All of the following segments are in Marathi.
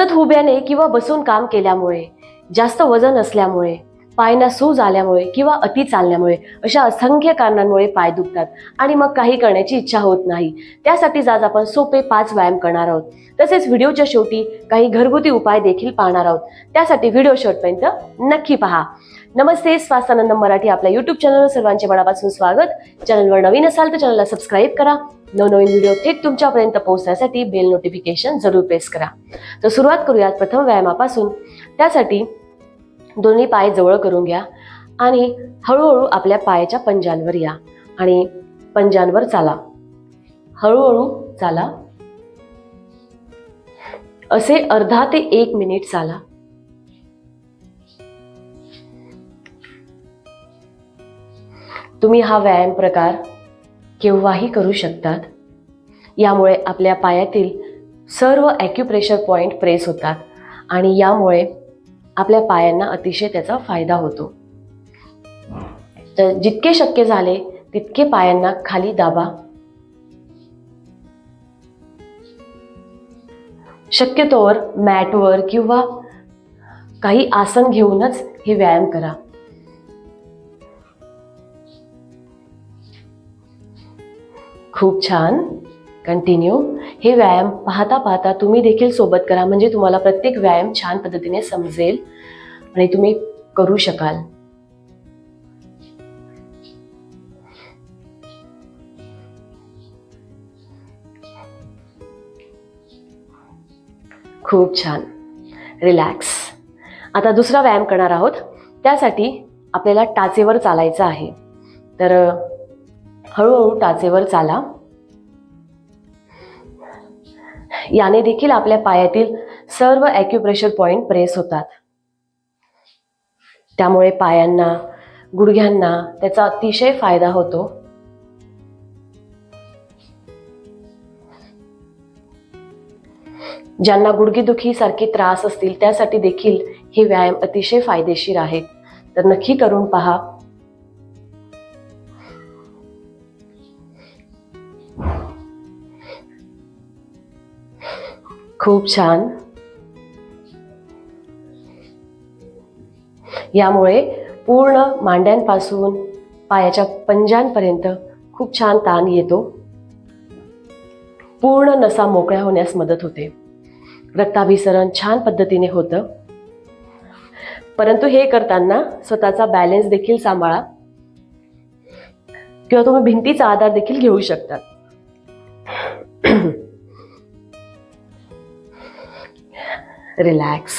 सतत उभ्याने किंवा बसून काम केल्यामुळे जास्त वजन असल्यामुळे पायांना सूज आल्यामुळे किंवा अति चालल्यामुळे अशा असंख्य कारणांमुळे पाय दुखतात आणि मग काही करण्याची इच्छा होत नाही. त्यासाठीच आज आपण सोपे पाच व्यायाम करणार आहोत. तसेच व्हिडिओच्या शेवटी काही घरगुती उपाय देखील पाहणार आहोत. त्यासाठी व्हिडिओ शेवटपर्यंत नक्की पहा. नमस्ते स्वास्थानंद मराठी आपल्या युट्यूब चॅनलवर सर्वांचे मनापासून स्वागत. चॅनलवर नवीन असाल तर चॅनलला सबस्क्राईब करा. नवनवीन व्हिडिओ थेट तुमच्यापर्यंत पोहोचण्यासाठी बेल नोटिफिकेशन जरूर प्रेस करा. तर सुरुवात करूयात प्रथम व्यायामापासून. त्यासाठी दोन्ही पाय जवळ करून घ्या आणि हळूहळू आपल्या पायाच्या पंजांवर या आणि पंजांवर चाला. हळूहळू चाला. असे अर्धा ते एक मिनिट चाला. तुम्ही हा व्यायाम प्रकार केव्हाही करू शकतात. यामुळे आपल्या पायातील सर्व ॲक्युप्रेशर पॉईंट प्रेस होतात आणि यामुळे आपल्या पायांना अतिशय त्याचा फायदा होतो. तर जितके शक्य झाले तितके पायांना खाली दाबा. शक्यतोवर मॅटवर किंवा काही आसन घेऊनच हे व्यायाम करा. खूप छान. कंटिन्यू हे व्यायाम पाहता पाहता तुम्ही देखील सोबत करा म्हणजे तुम्हाला प्रत्येक व्यायाम छान पद्धतीने समजेल आणि तुम्ही करू शकाल. खूप छान. रिलॅक्स आता दुसरा व्यायाम करणार आहोत. त्यासाठी आपल्याला टाचेवर चालायचं आहे. तर हळूहळू टाचेवर चाला. याने देखील आपल्या पायातील सर्व ॲक्युप्रेशर पॉईंट प्रेस होतात. त्यामुळे पायांना गुडघ्यांना त्याचा अतिशय फायदा होतो. ज्यांना गुडघेदुखी सारखे त्रास असतील त्यासाठी देखील हे व्यायाम अतिशय फायदेशीर आहेत तर नक्की करून पहा. खूप छान. यामुळे पूर्ण मांड्यांपासून पायाच्या पंजांपर्यंत खूप छान ताण येतो. पूर्ण नसा मोकळ्या होण्यास मदत होते. रक्ताभिसरण छान पद्धतीने होतं. परंतु हे करताना स्वतःचा बॅलेन्स देखील सांभाळा. किंवा तुम्ही भिंतीचा आधार देखील घेऊ शकता. रिलॅक्स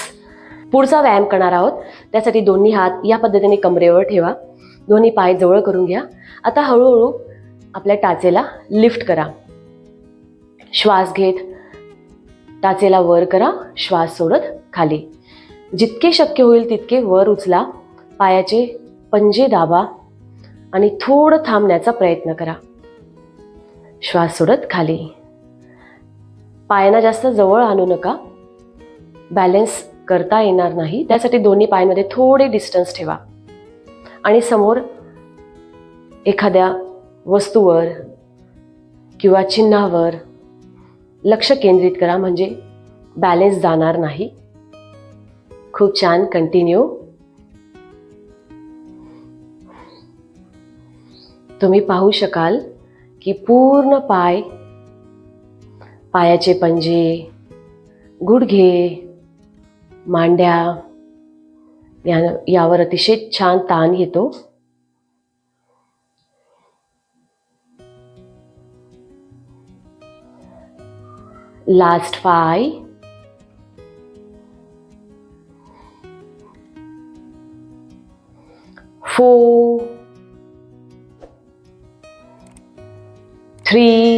पुढचा व्यायाम करणार आहोत. त्यासाठी दोन्ही हात या पद्धतीने कमरेवर ठेवा. दोन्ही पाय जवळ करून घ्या. आता हळूहळू आपल्या टाचेला लिफ्ट करा. श्वास घेत टाचेला वर करा. श्वास सोडत खाली. जितके शक्य होईल तितके वर उचला. पायाचे पंजे दाबा आणि थोडं थांबण्याचा प्रयत्न करा. श्वास सोडत खाली. पायांना जास्त जवळ आणू नका. बॅलेन्स करता येणार नाही. त्यासाठी दोन्ही पायांमध्ये थोडे डिस्टन्स ठेवा. आणि समोर एखाद्या वस्तूवर किंवा चिन्हावर लक्ष केंद्रित करा म्हणजे बॅलेन्स जाणार नाही. खूप छान. कंटिन्यू तुम्ही पाहू शकाल की पूर्ण पाय पायाचे पंजे गुडघे मांड्या या यावर अतिशय छान ताण येतो. Last five four three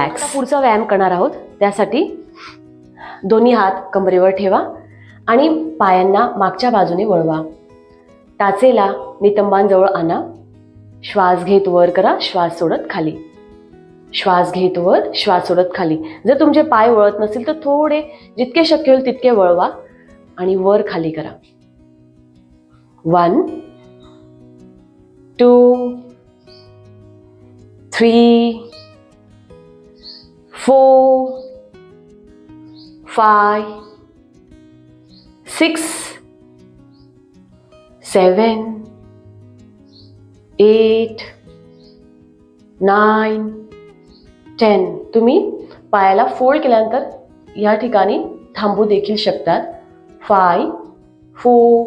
relax पुढचा व्यायाम करणार आहोत. त्यासाठी दोन्ही हात कमरेवर ठेवा आणि पायांना मागच्या बाजूने वळवा. टाचेला नितंबांजवळ आणा. श्वास घेत वर करा श्वास सोडत खाली. श्वास घेत वर श्वास सोडत खाली. जर तुमचे पाय वळत नसेल तर थोडे जितके शक्य होईल तितके वळवा आणि वर खाली करा. One two three four, five, six, seven, eight, nine ten. तुम्ही पायाला फोल्ड केल्यानंतर या ठिकाणी थांबू देखील शकतात. फाय फोर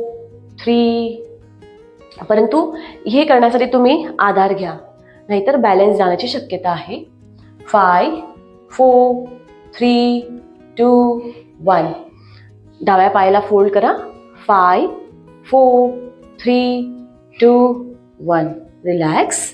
थ्री परंतु हे करण्यासाठी तुम्ही आधार घ्या. नाहीतर बॅलन्स जाण्याची शक्यता आहे. Five four three two one. डाव्या पायाला फोल्ड करा. Five four three two one. Relax.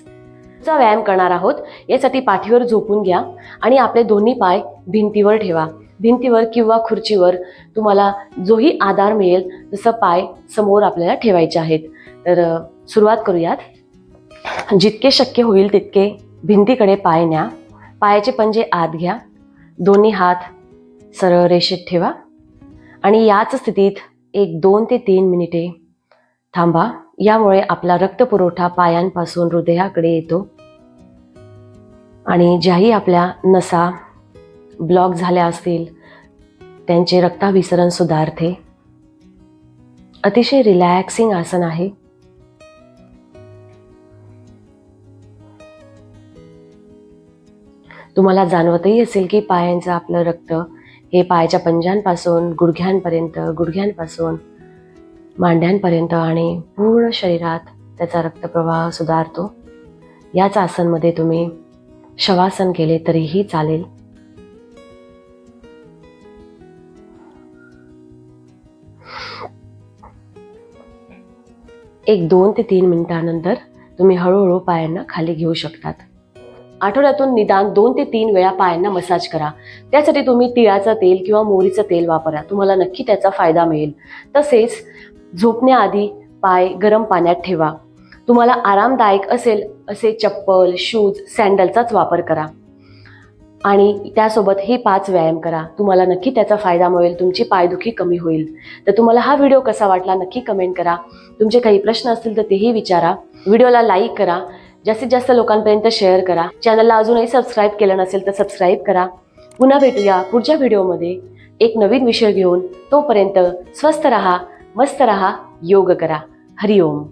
चा व्यायाम करणार आहोत. यासाठी पाठीवर झोपून घ्या आणि आपले दोन्ही पाय भिंतीवर ठेवा. भिंतीवर किंवा खुर्चीवर तुम्हाला जोही आधार मिळेल तसं पाय समोर आपल्याला ठेवायचे आहेत. तर सुरुवात करूयात. जितके शक्य होईल तितके भिंतीकडे पाय न्या. पायाचे पंजे आत घ्या. दोन्ही हात सरळ रेषेत ठेवा. आणि याच स्थितीत एक दोन ते तीन मिनिटे थांबा. यामुळे आपला रक्तपुरवठा पायांपासून हृदयाकडे येतो. आणि ज्याही आपल्या नसा ब्लॉक झाल्या असतील त्यांचे रक्ताभिसरण सुधारते. अतिशय रिलॅक्सिंग आसन आहे. तुम्हाला जाणवतही असेल की पायांचं आपलं रक्त हे पायाच्या पंजांपासून गुडघ्यांपर्यंत गुडघ्यांपासून मांड्यांपर्यंत आणि पूर्ण शरीरात त्याचा रक्तप्रवाह सुधारतो. याच आसनमध्ये तुम्ही शवासन केले तरीही चालेल. एक दोन ते तीन मिनिटानंतर तुम्ही हळूहळू पायांना खाली घेऊ शकतात. आठवड्यातून निदान दोन ते तीन वेळा पायांना मसाज करा. त्यासाठी तुम्ही तिळाचं तेल किंवा मोहरीचं तेल वापरा. तुम्हाला नक्की त्याचा फायदा मिळेल. तसेच झोपण्याआधी पाय गरम पाण्यात ठेवा. तुम्हाला आरामदायक असेल असे चप्पल शूज सँडलचाच वापर करा. आणि त्यासोबत हे पाच व्यायाम करा. तुम्हाला नक्की त्याचा फायदा मिळेल. तुमची पायदुखी कमी होईल. तर तुम्हाला हा व्हिडिओ कसा वाटला नक्की कमेंट करा. तुमचे काही प्रश्न असतील तर तेही विचारा. व्हिडिओला लाईक करा. जास्तीत जास्त लोकांपर्यंत शेअर करा. चॅनलला अजूनही सबस्क्राईब केलं नसेल तर सबस्क्राईब करा. पुन्हा भेटूया पुढच्या व्हिडिओमध्ये एक नवीन विषय घेऊन तोपर्यंत स्वस्त रहा मस्त रहा योग करा. हरिओम.